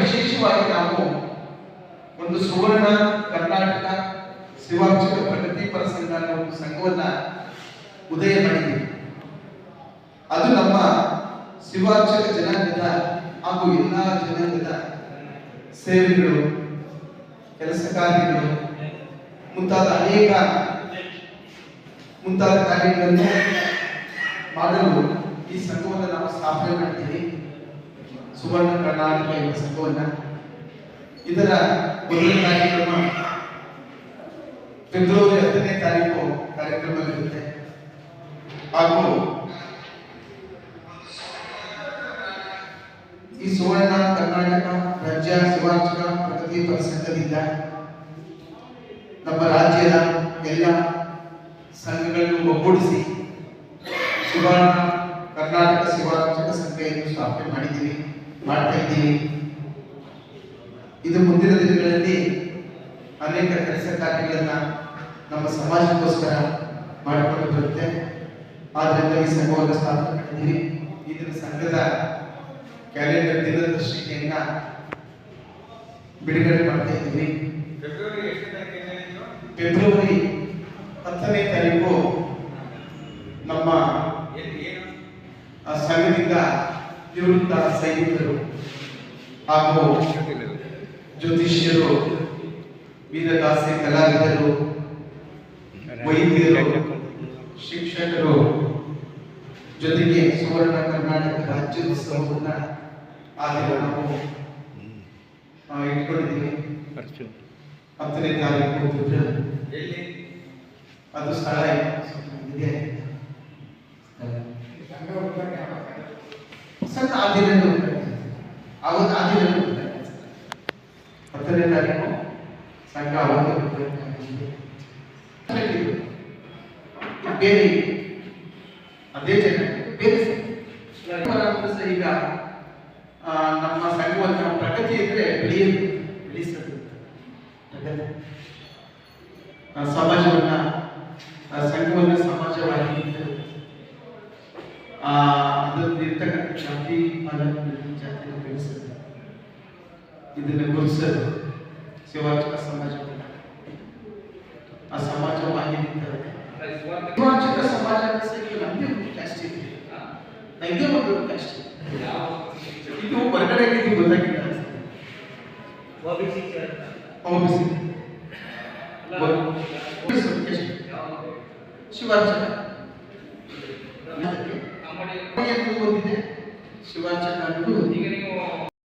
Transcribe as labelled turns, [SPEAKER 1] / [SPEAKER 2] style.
[SPEAKER 1] ವಿಶೇಷವಾಗಿ ನಾವು ಒಂದು ಸುವರ್ಣ ಕರ್ನಾಟಕ ಶಿವಾರ್ಚಕ ಪ್ರಗತಿಪರ ಸಂಘ ಒಂದು ಸಂಘವನ್ನ ಉದಯ ಮಾಡಿದ್ದೀವಿ ಅದು ನಮ್ಮ ಶಿವಾರ್ಚಕ ಜನಾಂಗದ ಹಾಗೂ ಎಲ್ಲ ಜನಾಂಗದ ಸೇವೆಗಳು, ಕೆಲಸ ಕಾರ್ಯಗಳು, ಮುಂತಾದ ಅನೇಕ ಮುಂತಾದ ಕಾರ್ಯಗಳನ್ನು ಮಾಡಲು ಈ ಸಂಘವನ್ನು ನಾವು ಸ್ಥಾಪನೆ ಮಾಡಿದ್ದೀವಿ ಸುವರ್ಣ ಕರ್ನಾಟಕ ಎಂಬ ಸಂಘವನ್ನ ಇದರ ಮೊದಲ ಕಾರ್ಯಕ್ರಮ ಫೆಬ್ರವರಿ ಹತ್ತನೇ ತಾರೀಕು ಕಾರ್ಯಕ್ರಮ ಹಾಗೂ ಈ ಸುವರ್ಣ ಕರ್ನಾಟಕ ರಾಜ್ಯ ಸುವಾರ್ಚಕ ಪ್ರಗತಿಪರ ಸಂಘದಿಂದ ನಮ್ಮ ರಾಜ್ಯದ ಎಲ್ಲ ಸಂಘಗಳನ್ನು ಒಗ್ಗೂಡಿಸಿ ಸುವರ್ಣ ಕರ್ನಾಟಕ ಶಿವಾರ್ಚಕ ಸಂಘ ಎಂದು ಸ್ಥಾಪನೆ ಮಾಡಿದ್ದೀವಿ. ಮಾಡ್ತಾ ಇದ್ದೀವಿ ಇದು ಮುಂದಿನ ದಿನಗಳಲ್ಲಿ ಅನೇಕ ಕೆಲಸ ಕಾರ್ಯಗಳನ್ನ ನಮ್ಮ ಸಮಾಜಕ್ಕೋಸ್ಕರ ಮಾಡಿಕೊಂಡು ಬರುತ್ತೆ. ಆದ್ರಿಂದ ಈ ಸಂಘವನ್ನು ಸ್ಥಾಪನೆ ಮಾಡಿದ್ದೀವಿ ಇದರ ಸಂಘದ ಕ್ಯಾಲೆಂಡರ್ ದಿನದರ್ಶಿಕೆಯನ್ನ ಬಿಡುಗಡೆ ಮಾಡ್ತಾ ಇದ್ದೀವಿ
[SPEAKER 2] ಫೆಬ್ರವರಿ
[SPEAKER 1] ಹತ್ತನೇ ತಾರೀಕು ನಮ್ಮ ಸಂಘದಿಂದ ನಿವೃತ್ತ ಸೈನಿಕರು ಹಾಗೂ ಜ್ಯೋತಿಷ್ಯರು, ವೀರದಾಸಿ ಕಲಾವಿದರು, ವೈದ್ಯರು, ಶಿಕ್ಷಕರು ಜೊತೆಗೆ ಸುವರ್ಣ ಕರ್ನಾಟಕ ರಾಜ್ಯೋತ್ಸವವನ್ನ ಆ ದಿನ ನಾವು ಇಟ್ಕೊಂಡಿದ್ದೀವಿ. ಹತ್ತನೇ ತಾರೀಕು ಅದು ಸ್ಥಳ ಇದೆ. ದಿನ ಅವತ್ತು ಆ ದಿನ ಹತ್ತನೇ ತಾರೀಕು ಸಂಘ ಅವತ್ತು ಬೇರೆ ಅದೇ ಜನ ಬೇರೆ. ಸಹ ಈಗ ನಮ್ಮ ಸಂಘವನ್ನು ಪ್ರಗತಿ ಇದ್ರೆ ಬೆಳೆಯಲು. ಆ, ಸಮಾಜವನ್ನ ಸಂಘವನ್ನ ಸಮಾಜವಾಗಿ ಆ ಅದರಲ್ಲಿ ಇರ್ತಕ್ಕಂಥ ಜಾತಿ ಮತ ಜಾತಿನ ಬೆಳೆಸೋದು ಇದನ್ನ ಗುರುಸೋದು ಶಿವಾಚಕ ಸಮಾಜವನ್ನ ಆ ಸಮಾಜವಾಗಿ ನಿಂತರೆ ಶಿವಾಚಕ ಸಮಾಜ ಅಂದ್ರೆ ಸರ್ ಈಗ ನಮ್ದೇ ಒಂದು ಕ್ಯಾಸ್ಟ್ ಇದೆ ನಮ್ದೇ ಒಂದು ಕ್ಯಾಸ್ಟ್ ಇದೆ ಇದು ಹೊರಗಡೆ ಇದು ಗೊತ್ತಾಗಿಲ್ಲ ಕೊನೆಯ ಕೂತಿದೆ ಶಿವಾಚಾರ್ಯರು ಈಗ ನೀವು